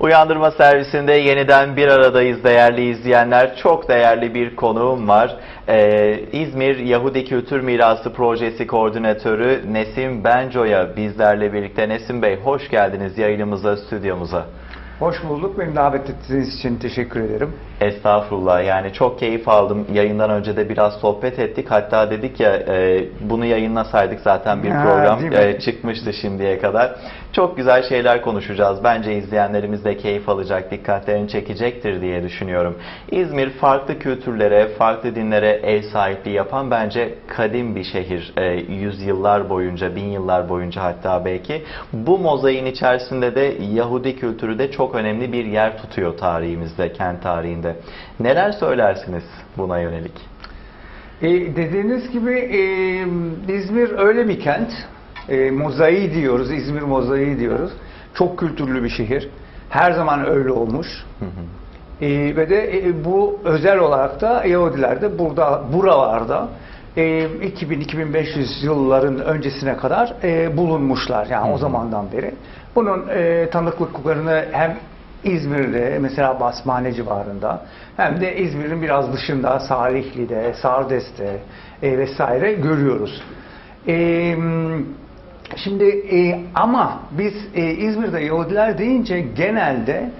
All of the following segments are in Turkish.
Uyandırma servisinde yeniden bir aradayız değerli izleyenler. Çok değerli bir konuğum var. Ee, İzmir Yahudi Kültür Mirası Projesi Koordinatörü Nesim Benco'ya bizlerle birlikte. Nesim Bey hoş geldiniz yayınımıza, stüdyomuza. Hoş bulduk. Beni davet ettiğiniz için teşekkür ederim. Estağfurullah yani çok keyif aldım. Yayından önce de biraz sohbet ettik. Hatta dedik ya e, bunu yayınlasaydık zaten bir Ha, program e, çıkmıştı şimdiye kadar. Çok güzel şeyler konuşacağız. Bence izleyenlerimiz de keyif alacak, dikkatlerini çekecektir diye düşünüyorum. İzmir farklı kültürlere, farklı dinlere ev sahipliği yapan bence kadim bir şehir. E, yüzyıllar boyunca, bin yıllar boyunca hatta belki. Bu mozaiğin içerisinde de Yahudi kültürü de çok önemli bir yer tutuyor tarihimizde, kent tarihinde. Neler söylersiniz buna yönelik? E, dediğiniz gibi e, İzmir öyle bir kent. E, mozaiği diyoruz, İzmir mozaiği diyoruz. Çok kültürlü bir şehir. Her zaman öyle olmuş. E, ve de e, bu özel olarak da Yahudiler de burada, buralarda e, 2000-2500 yılların öncesine kadar e, bulunmuşlar. Yani o zamandan beri. Bunun e, tanıklıklarını hem İzmir'de mesela Basmane civarında hem de İzmir'in biraz dışında Salihli'de, Sardes'te e, vesaire görüyoruz. E, şimdi e, ama biz e, İzmir'de Yahudiler deyince genelde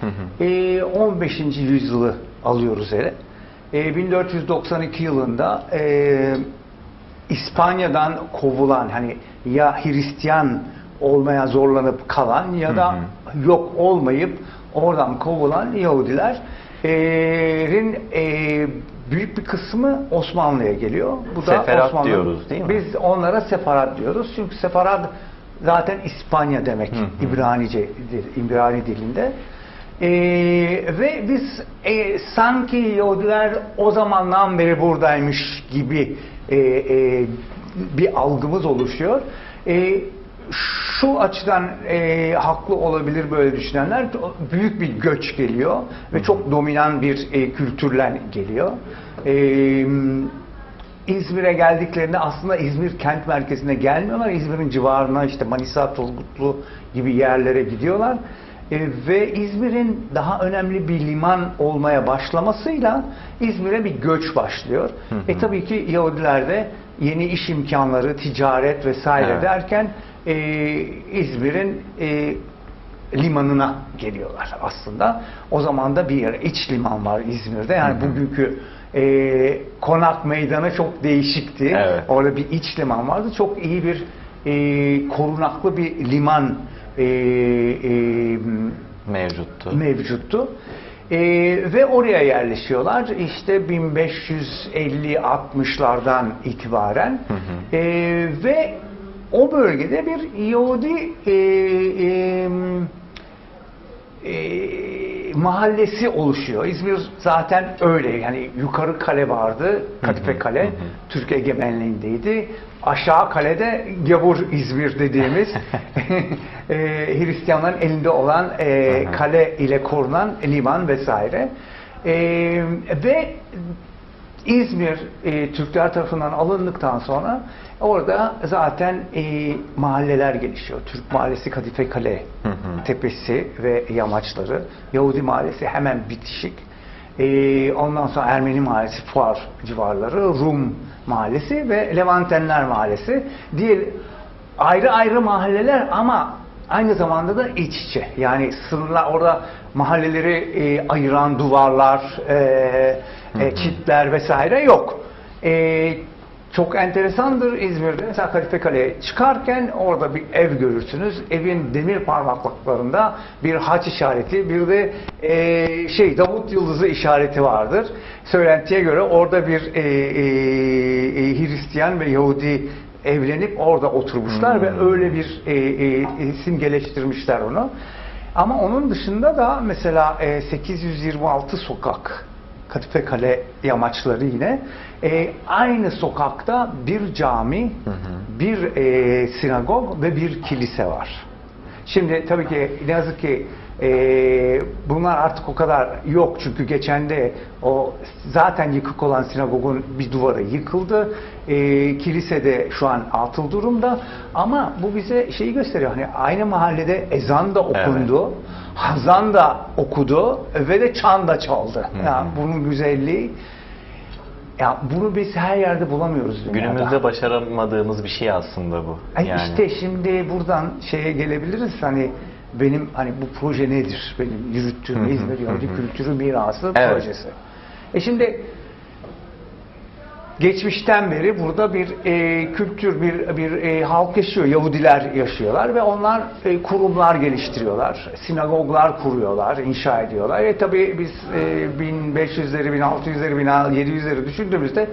e, 15. yüzyılı alıyoruz hele. E, 1492 yılında e, İspanya'dan kovulan hani ya Hristiyan olmaya zorlanıp kalan ya da yok olmayıp oradan kovulan Yahudilerin e, büyük bir kısmı Osmanlı'ya geliyor. Bu da Seferat Osmanlı- diyoruz, değil mi? Biz onlara separat diyoruz. Çünkü separat zaten İspanya demek İbranice İbrani dilinde. Ee, ve biz e, sanki Yahudiler o zamandan beri buradaymış gibi e, e, bir algımız oluşuyor. E, şu açıdan e, haklı olabilir böyle düşünenler. Büyük bir göç geliyor ve çok dominan bir e, kültürlen geliyor. E, İzmir'e geldiklerinde aslında İzmir kent merkezine gelmiyorlar. İzmir'in civarına işte Manisa, Turgutlu gibi yerlere gidiyorlar. E, ve İzmir'in daha önemli bir liman olmaya başlamasıyla İzmir'e bir göç başlıyor. E tabii ki Yahudiler de yeni iş imkanları, ticaret vesaire Evet. derken e, İzmir'in e, limanına geliyorlar aslında. O zaman da bir yer, iç liman var İzmir'de. Yani bugünkü e, konak meydanı çok değişikti. Evet. Orada bir iç liman vardı. Çok iyi bir e, korunaklı bir liman e, e, Mevcuttu. mevcuttu. E, ve oraya yerleşiyorlar. İşte 1550-60'lardan itibaren. E, ve o bölgede bir Yahudi e, e, e, mahallesi oluşuyor. İzmir zaten öyle. Yani yukarı kale vardı. Kadife Kale. Türk egemenliğindeydi. Aşağı kalede Gavur İzmir dediğimiz e, Hristiyanların elinde olan e, kale ile korunan liman vesaire. E, ve İzmir e, Türkler tarafından alındıktan sonra orada zaten e, mahalleler gelişiyor. Türk Mahallesi Kadife Kale tepesi ve yamaçları. Yahudi Mahallesi hemen bitişik. E, ondan sonra Ermeni Mahallesi Fuar civarları, Rum Mahallesi ve Levantenler Mahallesi. Diğer ayrı ayrı mahalleler ama aynı zamanda da iç içe. Yani sınırlar orada mahalleleri e, ayıran duvarlar, e, e, çitler vesaire yok. E, çok enteresandır İzmir'de. Mesela Kadife Kale'ye çıkarken orada bir ev görürsünüz. Evin demir parmaklıklarında bir haç işareti, bir de e, şey Davut Yıldızı işareti vardır. Söylentiye göre orada bir e, e, e, Hristiyan ve Yahudi evlenip orada oturmuşlar ve öyle bir e, e, simgeleştirmişler onu. Ama onun dışında da mesela e, 826 sokak Kadife Kale yamaçları yine e, aynı sokakta bir cami, bir e, sinagog ve bir kilise var. Şimdi tabii ki ne yazık ki e, bunlar artık o kadar yok çünkü geçen de o zaten yıkık olan sinagogun bir duvarı yıkıldı. E, kilise de şu an atıl durumda ama bu bize şeyi gösteriyor. Hani aynı mahallede ezan da okundu, hazan da okudu ve de çan da çaldı. Yani bunun güzelliği ya bunu biz her yerde bulamıyoruz dünyada. Günümüzde başaramadığımız bir şey aslında bu. Ay Yani. işte şimdi buradan şeye gelebiliriz hani benim hani bu proje nedir? Benim yürüttüğüm İzmir Yahudi. Kültürü Mirası Evet. projesi. E şimdi geçmişten beri burada bir e, kültür, bir bir e, halk yaşıyor, Yahudiler yaşıyorlar ve onlar e, kurumlar geliştiriyorlar, sinagoglar kuruyorlar, inşa ediyorlar. E tabii biz e, 1500'leri, 1600'leri, 1700'leri düşündüğümüzde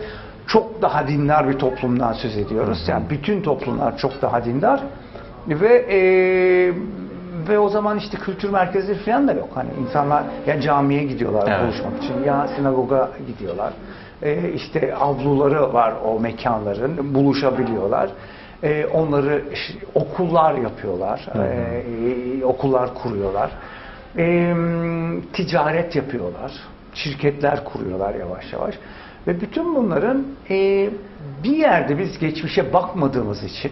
çok daha dindar bir toplumdan söz ediyoruz. Yani bütün toplumlar çok daha dindar ve e, ve o zaman işte kültür merkezleri falan da yok. Hani insanlar ya camiye gidiyorlar Evet. buluşmak için ya sinagoga gidiyorlar. E, işte avluları var o mekanların, buluşabiliyorlar. E, onları okullar yapıyorlar, e, okullar kuruyorlar. E, ticaret yapıyorlar, şirketler kuruyorlar yavaş yavaş. Ve bütün bunların e, bir yerde biz geçmişe bakmadığımız için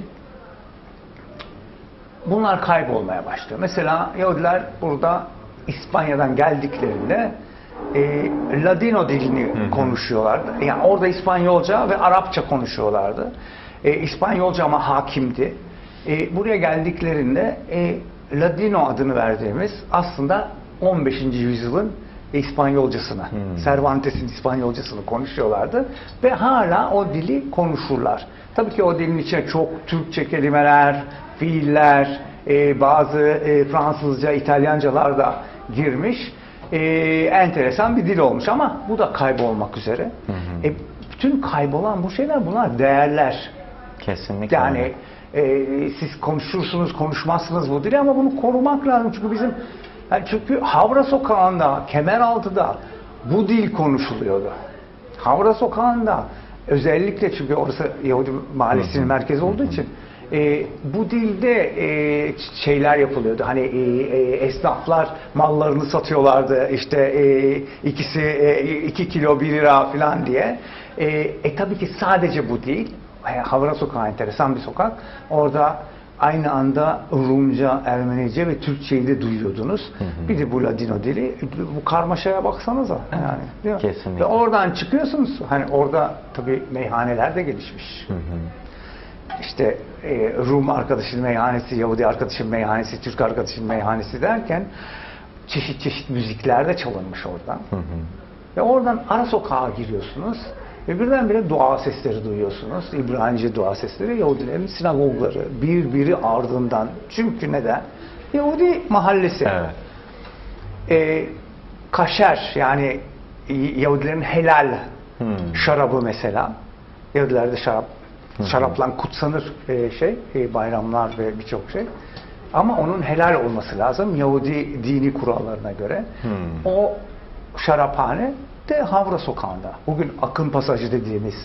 bunlar kaybolmaya başlıyor. Mesela Yahudiler burada İspanya'dan geldiklerinde e, Ladino dilini konuşuyorlardı. Yani orada İspanyolca ve Arapça konuşuyorlardı. E, İspanyolca ama hakimdi. E, buraya geldiklerinde e, Ladino adını verdiğimiz aslında 15. yüzyılın İspanyolcasını, Cervantes'in İspanyolcasını konuşuyorlardı ve hala o dili konuşurlar. Tabii ki o dilin içine çok Türkçe kelimeler, fiiller, e, bazı e, Fransızca, İtalyancalar da girmiş. E, enteresan bir dil olmuş ama bu da kaybolmak üzere. E, bütün kaybolan bu şeyler bunlar değerler. Kesinlikle. Yani e, siz konuşursunuz, konuşmazsınız bu dili ama bunu korumak lazım. Çünkü bizim yani çünkü Havra Sokağı'nda, Kemeraltı'da bu dil konuşuluyordu. Havra Sokağı'nda özellikle çünkü orası Yahudi mahallesinin merkezi olduğu için e, bu dilde e, şeyler yapılıyordu. Hani e, e, esnaflar mallarını satıyorlardı. İşte e, ikisi e, iki kilo bir lira falan diye. E, e tabii ki sadece bu değil. E, Havra Sokağı enteresan bir sokak. Orada aynı anda Rumca, Ermenice ve Türkçeyi de duyuyordunuz. Bir de bu Ladino dili. Bu karmaşaya baksanıza. Yani, değil mi? Kesinlikle. Ve oradan çıkıyorsunuz. Hani orada tabii meyhaneler de gelişmiş. İşte e, Rum arkadaşın meyhanesi, Yahudi arkadaşın meyhanesi, Türk arkadaşın meyhanesi derken çeşit çeşit müzikler de çalınmış oradan. Ve oradan ara sokağa giriyorsunuz ve birdenbire dua sesleri duyuyorsunuz. İbranice dua sesleri, Yahudilerin sinagogları birbiri ardından. Çünkü neden? Yahudi mahallesi. Evet. E, kaşer yani Yahudilerin helal Hmm. şarabı mesela. Yahudilerde şarap şarapla kutsanır e, şey e, bayramlar ve birçok şey. Ama onun helal olması lazım Yahudi dini kurallarına göre. Hmm. O şaraphane de Havra Sokağı'nda. Bugün Akın Pasajı dediğimiz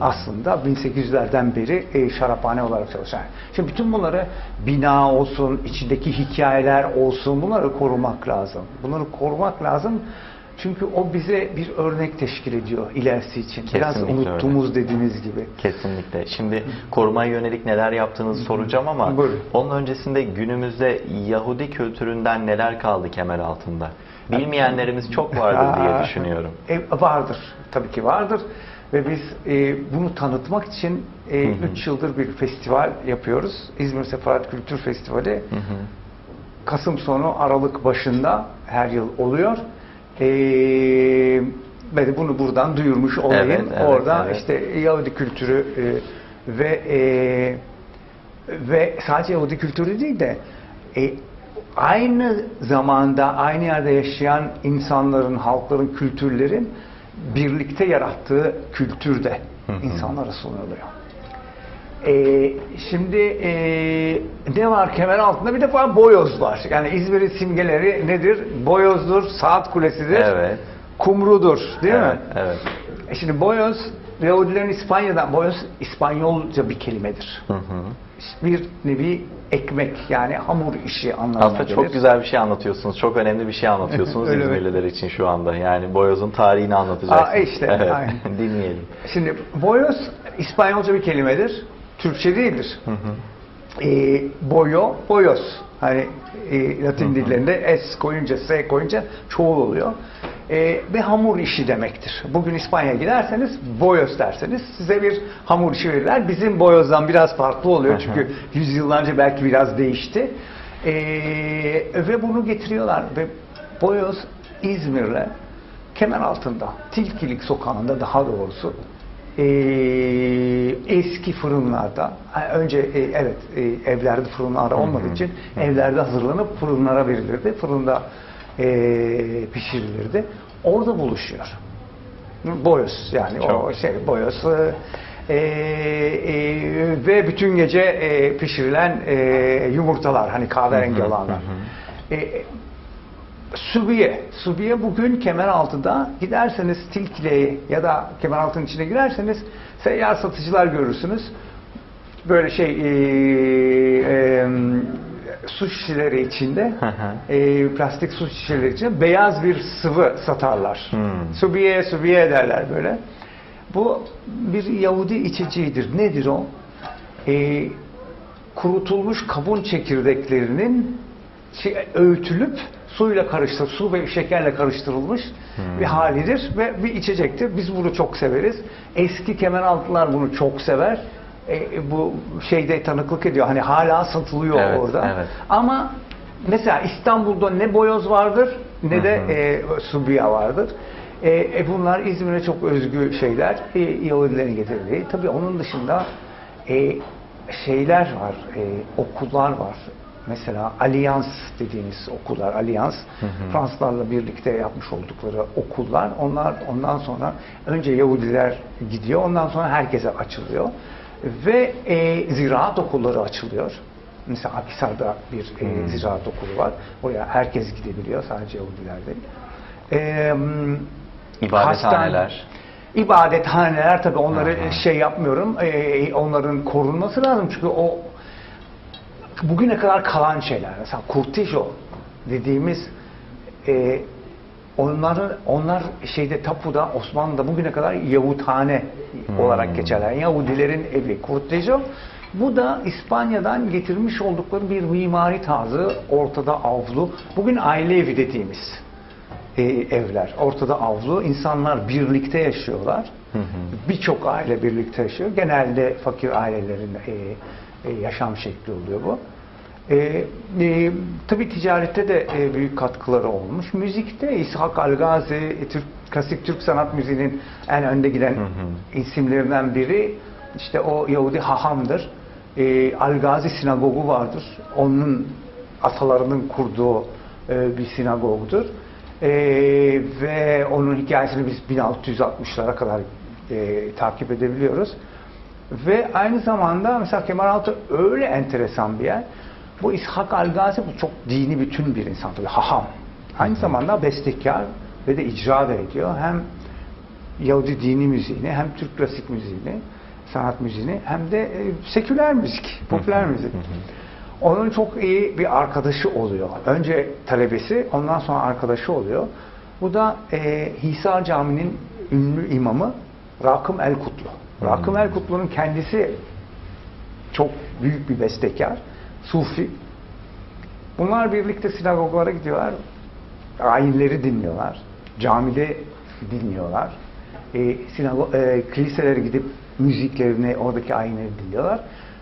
aslında 1800'lerden beri e, şaraphane olarak çalışan. Şimdi bütün bunları bina olsun, içindeki hikayeler olsun bunları korumak lazım. Bunları korumak lazım. Çünkü o bize bir örnek teşkil ediyor ilerisi için. Biraz Kesinlikle öyle. unuttuğumuz dediğiniz gibi. Kesinlikle. Şimdi korumaya yönelik neler yaptığınızı soracağım ama Buyurun. onun öncesinde günümüzde Yahudi kültüründen neler kaldı kemer altında? Bilmeyenlerimiz çok vardır diye düşünüyorum. E, vardır. Tabii ki vardır. Ve biz e, bunu tanıtmak için 3 yıldır bir festival yapıyoruz. İzmir Sefaret Kültür Festivali. Kasım sonu Aralık başında her yıl oluyor. E, ben bunu buradan duyurmuş olayım. Evet, evet, Orada evet. işte Yahudi kültürü e, ve e, ve sadece Yahudi kültürü değil de e, aynı zamanda aynı yerde yaşayan insanların, halkların, kültürlerin birlikte yarattığı kültür de insanlara sunuluyor. E, şimdi e, ne var kemer altında? Bir defa boyoz var. Yani İzmir'in simgeleri nedir? Boyozdur, saat kulesidir, Evet. kumrudur değil evet, mi? evet. E şimdi boyoz Yahudilerin İspanya'dan boyoz İspanyolca bir kelimedir. Hı hı. Bir nevi ekmek yani hamur işi anlamına Aslında gelir. çok güzel bir şey anlatıyorsunuz. Çok önemli bir şey anlatıyorsunuz Öyle mi? İzmirliler için şu anda. Yani boyozun tarihini anlatacaksınız. Aa, işte, evet. aynen. Dinleyelim. Şimdi boyoz İspanyolca bir kelimedir. Türkçe değildir. E, boyo, boyoz. Hani e, Latin dillerinde S koyunca, S koyunca çoğul oluyor. E, ve hamur işi demektir. Bugün İspanya'ya giderseniz boyoz derseniz size bir hamur işi verirler. Bizim boyozdan biraz farklı oluyor çünkü yüzyıllarca belki biraz değişti. E, ve bunu getiriyorlar ve boyoz İzmir'le kemer altında, Tilkilik sokağında daha doğrusu e, eski fırınlarda önce e, evet e, evlerde fırınlar olmadığı için evlerde hazırlanıp fırınlara verilirdi. Fırında e, pişirilirdi. Orada buluşuyor. Boyoz yani o Çok. şey boyoz e, e, ve bütün gece e, pişirilen e, yumurtalar hani kahverengi olanlar. E, Subiye. Subiye bugün Kemeraltı'da giderseniz Tilkile'ye ya da Kemeraltı'nın içine girerseniz seyyar satıcılar görürsünüz. Böyle şey e, e, su şişeleri içinde e, plastik su şişeleri içinde beyaz bir sıvı satarlar. Hmm. Subiye subiye derler böyle. Bu bir Yahudi içeceğidir. Nedir o? E, kurutulmuş kavun çekirdeklerinin şey, öğütülüp suyla karıştır, su ve şekerle karıştırılmış bir halidir ve bir içecektir. Biz bunu çok severiz. Eski kemeraltılar bunu çok sever. E, bu şeyde tanıklık ediyor. Hani hala satılıyor Evet, orada. evet. Ama mesela İstanbul'da ne boyoz vardır ne de e, subiya vardır. E, e, bunlar İzmir'e çok özgü şeyler. E, Yahudilerin getirdiği. Tabii onun dışında e, şeyler var, e, okullar var. Mesela Allianz dediğimiz okullar, Allianz, Fransızlarla birlikte yapmış oldukları okullar. Onlar ondan sonra önce Yahudiler gidiyor, ondan sonra herkese açılıyor. Ve e, ziraat okulları açılıyor. Mesela Akhisar'da bir e, ziraat okulu var. Oraya herkes gidebiliyor, sadece Yahudiler değil. E, İbadethaneler. Hastane- İbadethaneler tabii onları şey yapmıyorum. e, onların korunması lazım çünkü o bugüne kadar kalan şeyler. Mesela Kurtijo dediğimiz e, onların onlar şeyde tapuda Osmanlı'da bugüne kadar Yahuthane olarak geçerler. Yahudilerin evi Kurtijo. Bu da İspanya'dan getirmiş oldukları bir mimari tarzı ortada avlu. Bugün aile evi dediğimiz e, evler. Ortada avlu. insanlar birlikte yaşıyorlar. Birçok aile birlikte yaşıyor. Genelde fakir ailelerin e, e, yaşam şekli oluyor bu. E, e, tabii ticarette de e, büyük katkıları olmuş. Müzikte İshak Algazi, e, Türk, klasik Türk sanat müziğinin en önde giden isimlerinden biri. İşte o Yahudi hahamdır. E, Algazi sinagogu vardır. Onun atalarının kurduğu e, bir sinagogdur. E, ve onun hikayesini biz 1660'lara kadar e, takip edebiliyoruz. Ve aynı zamanda mesela Kemeraltı öyle enteresan bir yer. Bu İshak Algazi bu çok dini bütün bir insan tabii haham. Aynı zamanda bestekar ve de icra da ediyor. Hem Yahudi dini müziğini hem Türk klasik müziğini, sanat müziğini hem de e, seküler müzik, popüler müzik. Onun çok iyi bir arkadaşı oluyor. Önce talebesi, ondan sonra arkadaşı oluyor. Bu da e, Hisar Camii'nin ünlü imamı Rakım El-Kutlu. Rakım El-Kutlu'nun kendisi çok büyük bir bestekar, sufi. Bunlar birlikte sinagoglara gidiyorlar, ayinleri dinliyorlar, camide dinliyorlar, e, sinago, e, kiliselere gidip müziklerini, oradaki ayinleri dinliyorlar.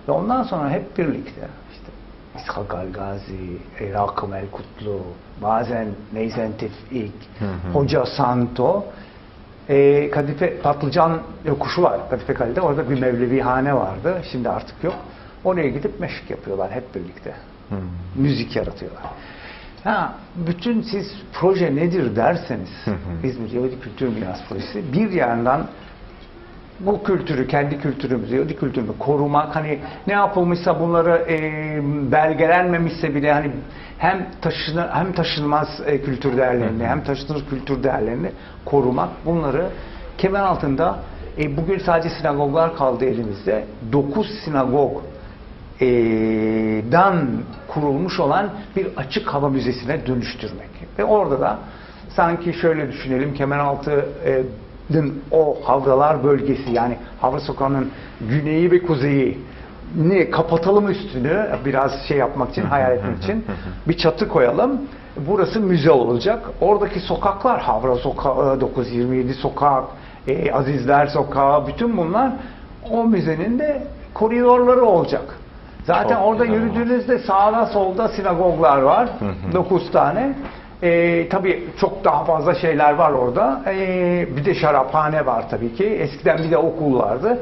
Ve ondan sonra hep birlikte işte İshak Al-Gazi, Rakım El-Kutlu, bazen Neyzen Tevfik, Hoca Santo, e, Kadife Patlıcan yokuşu var Kadife Kale'de. Orada bir Mevlevihane vardı. Şimdi artık yok. Oraya gidip meşk yapıyorlar hep birlikte. Müzik yaratıyorlar. Ha, bütün siz proje nedir derseniz İzmir Yahudi Kültür Miras Projesi bir yandan bu kültürü, kendi kültürümüzü, Yahudi kültürünü korumak, hani ne yapılmışsa bunları e, belgelenmemişse bile hani hem taşını, hem taşınmaz e, kültür değerlerini, hem taşınır kültür değerlerini korumak, bunları kemer altında E, bugün sadece sinagoglar kaldı elimizde. 9 sinagog e, dan kurulmuş olan bir açık hava müzesine dönüştürmek. Ve orada da sanki şöyle düşünelim Kemeraltı'nın o Havralar bölgesi yani Havra Sokağı'nın güneyi ve kuzeyi ni kapatalım üstünü biraz şey yapmak için, hayal etmek için bir çatı koyalım. Burası müze olacak. Oradaki sokaklar Havra Sokağı, 927 Sokak, e, Azizler Sokağı, bütün bunlar o müzenin de koridorları olacak. Zaten Çok orada olmuş. yürüdüğünüzde sağda solda sinagoglar var. 9 tane. Ee, tabii çok daha fazla şeyler var orada. Ee, bir de şaraphane var tabii ki. Eskiden bir de okul vardı.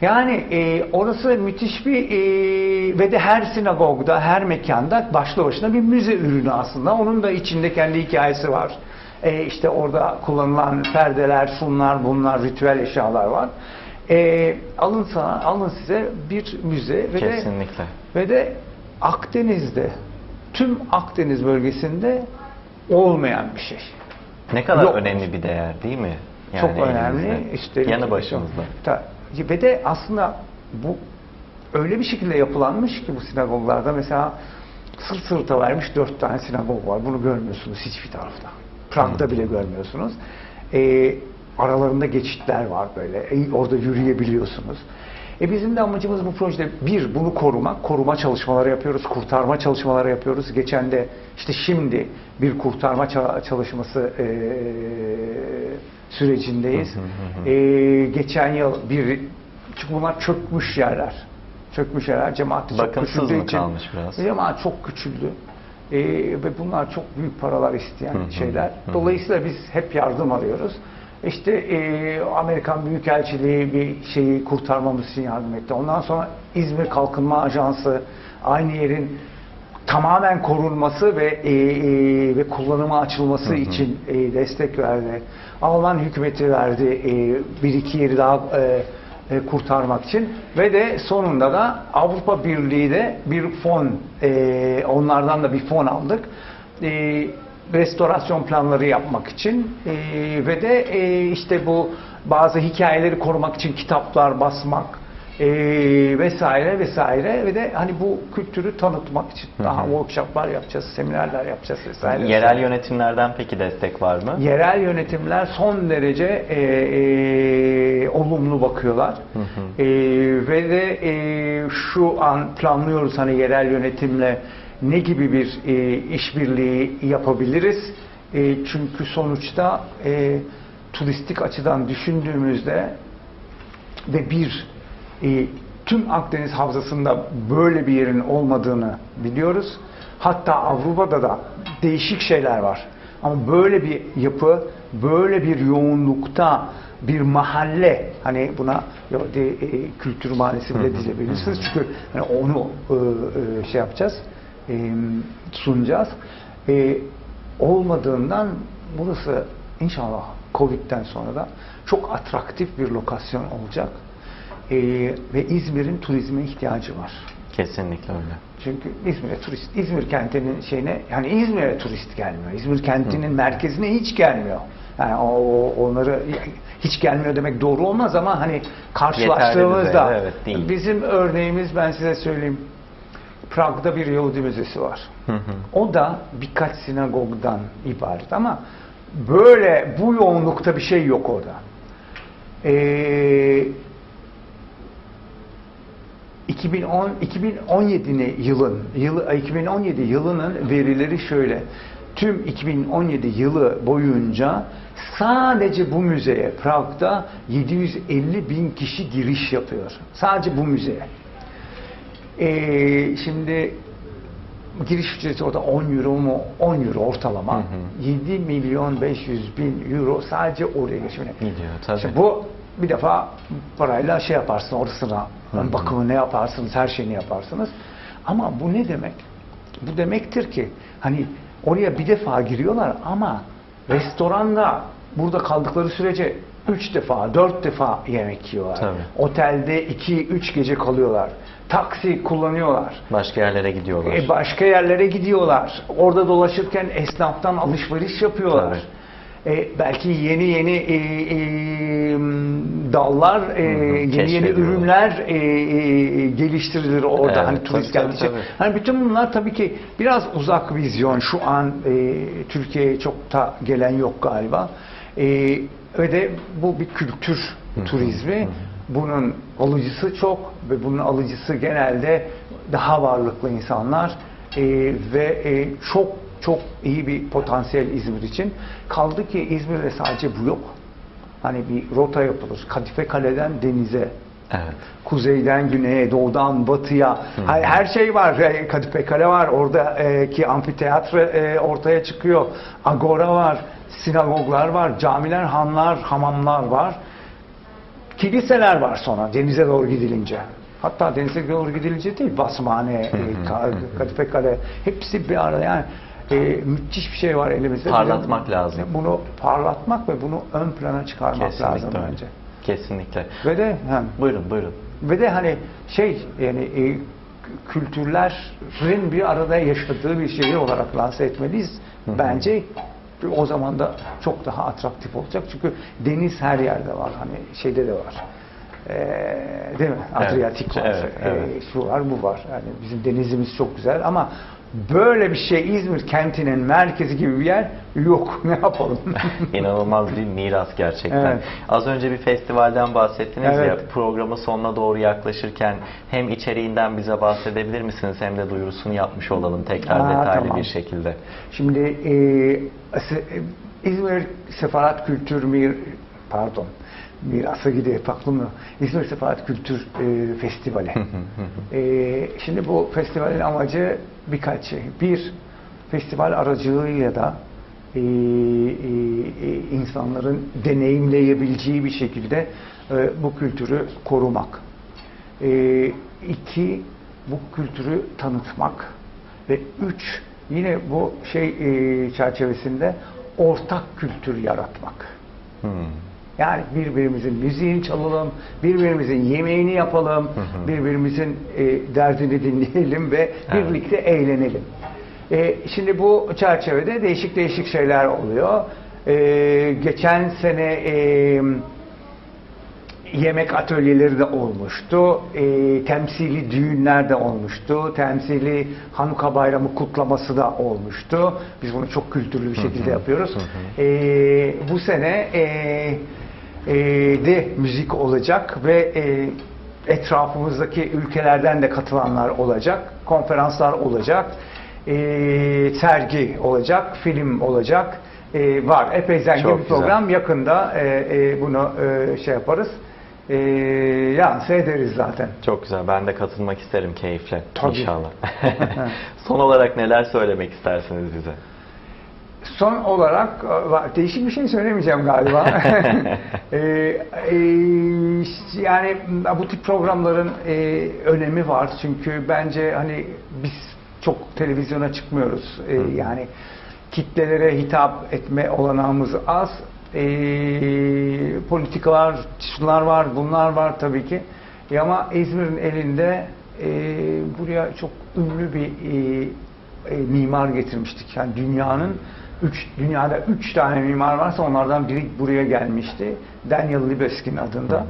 Yani e, orası müthiş bir e, ve de her sinagogda, her mekanda başlı başına bir müze ürünü aslında. Onun da içinde kendi hikayesi var. E, işte orada kullanılan perdeler, şunlar, bunlar, ritüel eşyalar var. E, alın sana, alın size bir müze ve de Kesinlikle. ve de Akdeniz'de, tüm Akdeniz bölgesinde olmayan bir şey. Ne kadar Yok. önemli bir değer değil mi? Çok Yani önemli. elimizde. Üstelik- Yanı başımızda. Ta- Ve de aslında bu öyle bir şekilde yapılanmış ki bu sinagoglarda mesela sırt sırta vermiş dört tane sinagog var. Bunu görmüyorsunuz hiçbir tarafta. Prag'da bile görmüyorsunuz. Ee, aralarında geçitler var böyle. E, orada yürüyebiliyorsunuz. E bizim de amacımız bu projede bir bunu korumak, koruma çalışmaları yapıyoruz, kurtarma çalışmaları yapıyoruz. Geçen de işte şimdi bir kurtarma ça- çalışması e, sürecindeyiz. E, geçen yıl bir çünkü bunlar çökmüş yerler. Çökmüş yerler. Cemaat çok Bakımsız küçüldüğü mı için. kalmış biraz? Cemaat çok küçüldü. E, ve bunlar çok büyük paralar isteyen şeyler. Dolayısıyla biz hep yardım arıyoruz. İşte e, Amerikan Büyükelçiliği bir şeyi kurtarmamız için yardım etti. Ondan sonra İzmir Kalkınma Ajansı aynı yerin tamamen korunması ve e, e, ve kullanıma açılması için e, destek verdi. Alman hükümeti verdi e, bir iki yeri daha e, e, kurtarmak için ve de sonunda da Avrupa Birliği de bir fon e, onlardan da bir fon aldık. E, restorasyon planları yapmak için e, ve de e, işte bu bazı hikayeleri korumak için kitaplar basmak e, vesaire vesaire ve de hani bu kültürü tanıtmak için daha workshoplar yapacağız, seminerler yapacağız vesaire. Yerel vesaire. yönetimlerden peki destek var mı? Yerel yönetimler son derece e, e, olumlu bakıyorlar. E, ve de e, şu an planlıyoruz hani yerel yönetimle ne gibi bir e, işbirliği yapabiliriz. E, çünkü sonuçta e, turistik açıdan düşündüğümüzde ve bir e, tüm Akdeniz havzasında böyle bir yerin olmadığını biliyoruz. Hatta Avrupa'da da değişik şeyler var. Ama böyle bir yapı, böyle bir yoğunlukta bir mahalle, hani buna de, e, kültür mahallesi bile diyebilirsiniz. Çünkü hani onu e, e, şey yapacağız, e, sunacağız. E, olmadığından burası inşallah Covid'den sonra da çok atraktif bir lokasyon olacak. Ee, ve İzmir'in turizme ihtiyacı var. Kesinlikle öyle. Çünkü İzmir'e turist, İzmir kentinin şeyine, yani İzmir'e turist gelmiyor. İzmir kentinin merkezine hiç gelmiyor. Yani o, onları hiç gelmiyor demek doğru olmaz ama hani karşılaştığımızda evet, değil. bizim örneğimiz ben size söyleyeyim. Prag'da bir Yahudi müzesi var. Hı hı. O da birkaç sinagogdan ibaret ama böyle bu yoğunlukta bir şey yok orada. Ee, 2010 2017 yılın yılı 2017 yılının verileri şöyle. Tüm 2017 yılı boyunca sadece bu müzeye Prag'da 750 bin kişi giriş yapıyor. Sadece bu müzeye. Ee, şimdi giriş ücreti orada 10 euro mu? 10 euro ortalama. 7 milyon 500 bin euro sadece oraya geçmene. Gidiyor tabii. Şimdi bu bir defa parayla şey yaparsın orasına bakımını yaparsınız, her şeyini yaparsınız. Ama bu ne demek? Bu demektir ki hani oraya bir defa giriyorlar ama restoranda burada kaldıkları sürece üç defa, dört defa yemek yiyorlar. Tabii. Otelde iki, üç gece kalıyorlar. Taksi kullanıyorlar. Başka yerlere gidiyorlar. E, başka yerlere gidiyorlar. Orada dolaşırken esnaftan alışveriş yapıyorlar. Tabii. E, belki yeni yeni e, e, dallar, e, yeni yeni keşfediyorlar. ürünler e, e, geliştirilir orada Evet, hani turist tabii. Hani bütün bunlar tabii ki biraz uzak vizyon. Şu an e, Türkiye'ye çok da gelen yok galiba. E, ve de bu bir kültür turizmi. Bunun alıcısı çok ve bunun alıcısı genelde daha varlıklı insanlar E, ve e, çok çok iyi bir potansiyel İzmir için. Kaldı ki İzmir'de sadece bu yok. Hani bir rota yapılır. Kadife Kale'den denize, Evet. kuzeyden güneye, doğudan batıya her, her şey var. E, Kadife Kale var. Oradaki amfiteyatro e, ortaya çıkıyor. Agora var. Sinagoglar var. Camiler, hanlar, hamamlar var. Kiliseler var sonra denize doğru gidilince. Hatta denize doğru gidilince değil, Basmane, e, Ka- Kadife Kale hepsi bir arada yani e, müthiş bir şey var elimizde. Parlatmak Bizim- lazım. Bunu parlatmak ve bunu ön plana çıkarmak lazım Kesinlikle öyle. bence. Kesinlikle. Ve de hem Buyurun buyurun. ve de hani şey yani e, kültürlerin bir arada yaşadığı bir şehir olarak lanse etmeliyiz. Bence o zaman da çok daha atraktif olacak. Çünkü deniz her yerde var. Hani şeyde de var. Ee, değil mi? Adriyatik var. evet, evet. Ee, şu var, bu var. Yani bizim denizimiz çok güzel ama böyle bir şey İzmir kentinin merkezi gibi bir yer yok. Ne yapalım? İnanılmaz bir miras gerçekten. Evet. Az önce bir festivalden bahsettiniz ya Evet. programın sonuna doğru yaklaşırken hem içeriğinden bize bahsedebilir misiniz hem de duyurusunu yapmış olalım tekrar Aa, detaylı tamam. bir şekilde. Şimdi e, İzmir Sefarat Kültür Mir pardon mirası gidiyor aklımda. İzmir Sefarat Kültür e, Festivali. E, şimdi bu festivalin amacı birkaç şey. Bir, festival aracılığıyla da e, e, e, insanların deneyimleyebileceği bir şekilde e, bu kültürü korumak. E, iki, bu kültürü tanıtmak. Ve üç, yine bu şey e, çerçevesinde ortak kültür yaratmak. Hmm. Yani birbirimizin müziğini çalalım, birbirimizin yemeğini yapalım, birbirimizin e, derdini dinleyelim ve Evet. birlikte eğlenelim. E, şimdi bu çerçevede değişik değişik şeyler oluyor. E, geçen sene e, yemek atölyeleri de olmuştu. E, temsili düğünler de olmuştu. Temsili Hanuka Bayramı kutlaması da olmuştu. Biz bunu çok kültürlü bir şekilde yapıyoruz. E, bu sene e, e, de müzik olacak ve e, etrafımızdaki ülkelerden de katılanlar olacak. Konferanslar olacak. E, sergi olacak. Film olacak. E, var. Epey zengin Çok bir güzel. program. Yakında e, e, bunu e, şey yaparız. E, ya seyrederiz zaten. Çok güzel. Ben de katılmak isterim keyifle. Tabii. İnşallah. Son olarak neler söylemek istersiniz bize? Son olarak e, değişik bir şey söylemeyeceğim galiba. E, e, yani bu tip programların e, önemi var çünkü bence hani biz çok televizyona çıkmıyoruz. E, yani kitlelere hitap etme olanağımız az. E, politikalar, şunlar var, bunlar var tabii ki. E, ama İzmir'in elinde e, buraya çok ünlü bir e, e, mimar getirmiştik. Yani dünyanın üç, dünyada üç tane mimar varsa onlardan biri buraya gelmişti. Daniel Libeskind adında.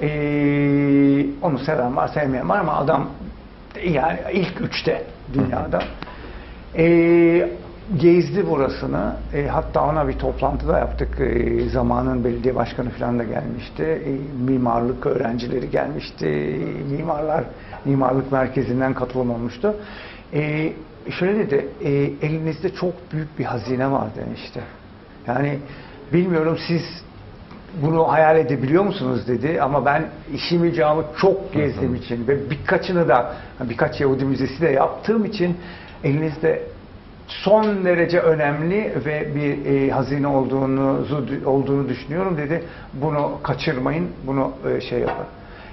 Ee, onu seven var, sevmeyen var ama adam yani ilk üçte dünyada. Ee, gezdi burasını. Ee, hatta ona bir toplantı da yaptık. Ee, zamanın belediye başkanı falan da gelmişti. Ee, mimarlık öğrencileri gelmişti. Mimarlar mimarlık merkezinden katılım olmuştu. Ee, şöyle dedi, e, elinizde çok büyük bir hazine var demişti. Yani bilmiyorum siz bunu hayal edebiliyor musunuz dedi ama ben işimi camı çok gezdiğim için ve birkaçını da birkaç Yahudi müzesi de yaptığım için elinizde son derece önemli ve bir e, hazine olduğunu olduğunu düşünüyorum dedi. Bunu kaçırmayın, bunu e, şey yapın.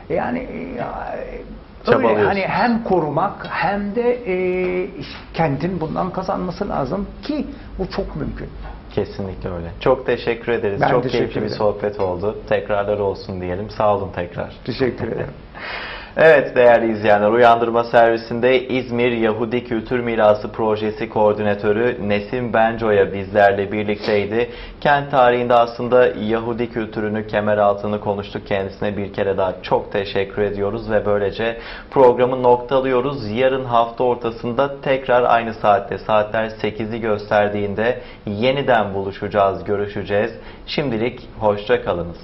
Yani e, öyle hani hem korumak hem de e, kentin bundan kazanması lazım ki bu çok mümkün. Kesinlikle öyle. Çok teşekkür ederiz. Ben Çok teşekkür keyifli bir ederim. sohbet oldu. Tekrarlar olsun diyelim. Sağ olun tekrar. Teşekkür ederim. Evet değerli izleyenler, Uyandırma Servisi'nde İzmir Yahudi Kültür Mirası Projesi Koordinatörü Nesim Benco'ya bizlerle birlikteydi. Kent tarihinde aslında Yahudi kültürünü, kemer altını konuştuk. Kendisine bir kere daha çok teşekkür ediyoruz ve böylece programı noktalıyoruz. Yarın hafta ortasında tekrar aynı saatte, saatler 8'i gösterdiğinde yeniden buluşacağız, görüşeceğiz. Şimdilik hoşça kalınız.